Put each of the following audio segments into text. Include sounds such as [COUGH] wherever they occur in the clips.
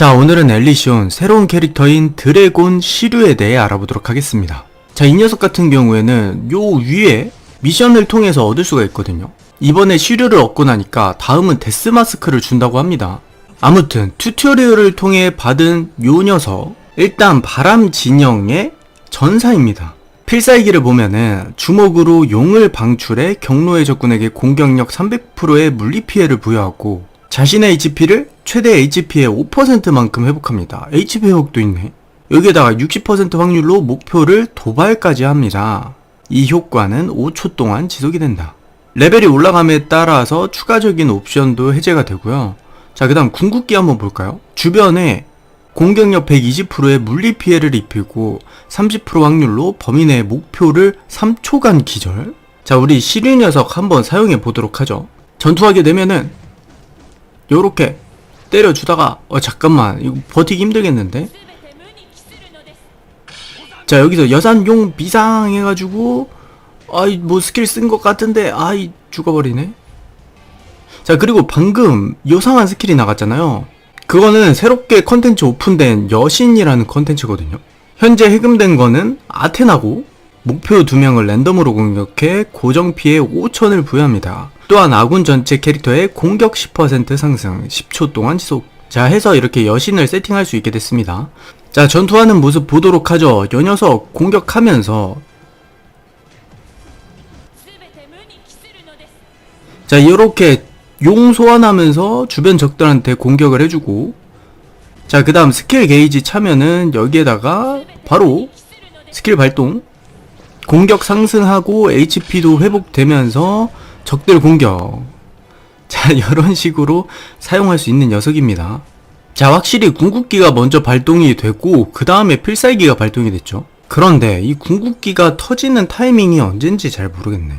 자, 오늘은 엘리시온 새로운 캐릭터인 드래곤 시류에 대해 알아보도록 하겠습니다. 자, 이 녀석 같은 경우에는 요 위에 미션을 통해서 얻을 수가 있거든요. 이번에 시류를 얻고 나니까 다음은 데스 마스크를 준다고 합니다. 아무튼 튜토리얼을 통해 받은 요 녀석 일단 바람 진영의 전사입니다. 필살기를 보면은 주먹으로 용을 방출해 경로의 적군에게 공격력 300%의 물리 피해를 부여하고 자신의 HP를 최대 HP의 5%만큼 회복합니다. HP 회복도 있네. 여기에다가 60% 확률로 목표를 도발까지 합니다. 이 효과는 5초 동안 지속이 된다. 레벨이 올라감에 따라서 추가적인 옵션도 해제가 되고요. 자, 그 다음 궁극기 한번 볼까요? 주변에 공격력 120%의 물리 피해를 입히고 30% 확률로 범위 내 목표를 3초간 기절. 자, 우리 시류 녀석 한번 사용해 보도록 하죠. 전투하게 되면은 요렇게 때려주다가 어 잠깐만 이거 버티기 힘들겠는데? 자 여기서 여산용 비상 해가지고 아이 뭐 스킬 쓴 것 같은데 아이 죽어버리네 자 그리고 방금 요상한 스킬이 나갔잖아요 그거는 새롭게 컨텐츠 오픈된 여신이라는 컨텐츠거든요 현재 해금된 거는 아테나고 목표 두 명을 랜덤으로 공격해 고정 피해 5천을 부여합니다. 또한 아군 전체 캐릭터의 공격 10% 상승 10초 동안 지속. 자 해서 이렇게 여신을 세팅할 수 있게 됐습니다. 자 전투하는 모습 보도록 하죠. 요 녀석 공격하면서. 자 이렇게 용 소환하면서 주변 적들한테 공격을 해주고. 자 그 다음 스킬 게이지 차면은 여기에다가 바로 스킬 발동. 공격 상승하고 HP도 회복되면서 적들 공격. 자 [LAUGHS] 이런 식으로 사용할 수 있는 녀석입니다. 자 확실히 궁극기가 먼저 발동이 되고 그 다음에 필살기가 발동이 됐죠. 그런데 이 궁극기가 터지는 타이밍이 언젠지 잘 모르겠네.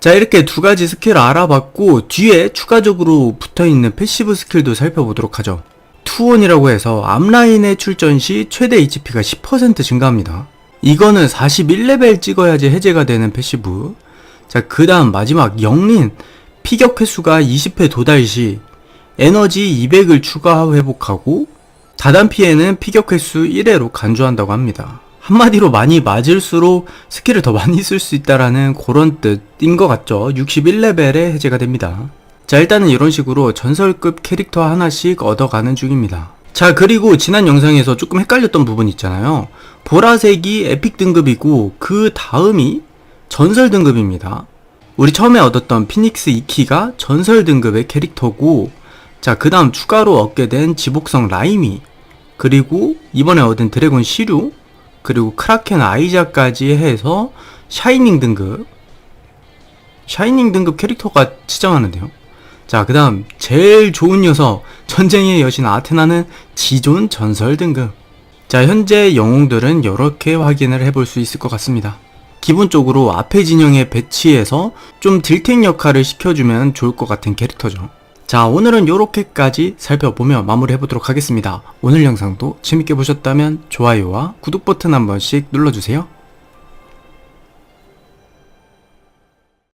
자 이렇게 두 가지 스킬을 알아봤고 뒤에 추가적으로 붙어있는 패시브 스킬도 살펴보도록 하죠. 투원이라고 해서 앞라인에 출전 시 최대 HP가 10% 증가합니다. 이거는 41레벨 찍어야지 해제가 되는 패시브. 자, 그 다음 마지막 영린. 피격 횟수가 20회 도달 시 에너지 200을 추가 회복하고 다단 피해는 피격 횟수 1회로 간주한다고 합니다. 한마디로 많이 맞을수록 스킬을 더 많이 쓸 수 있다라는 그런 뜻인 것 같죠. 61레벨에 해제가 됩니다. 자, 일단은 이런 식으로 전설급 캐릭터 하나씩 얻어가는 중입니다. 자, 그리고 지난 영상에서 조금 헷갈렸던 부분 있잖아요. 보라색이 에픽 등급이고 그 다음이 전설 등급입니다. 우리 처음에 얻었던 피닉스 2키가 전설 등급의 캐릭터고 자, 그 다음 추가로 얻게 된 지복성 라이미 그리고 이번에 얻은 드래곤 시류 그리고 크라켄 아이자까지 해서 샤이닝 등급 샤이닝 등급 캐릭터가 치장하는데요. 자, 그 다음, 제일 좋은 녀석, 전쟁의 여신 아테나는 지존 전설 등급. 자, 현재 영웅들은 이렇게 확인을 해볼 수 있을 것 같습니다. 기본적으로 앞에 진영에 배치해서 좀 딜탱 역할을 시켜주면 좋을 것 같은 캐릭터죠. 자, 오늘은 이렇게까지 살펴보며 마무리해보도록 하겠습니다. 오늘 영상도 재밌게 보셨다면 좋아요와 구독 버튼 한 번씩 눌러주세요.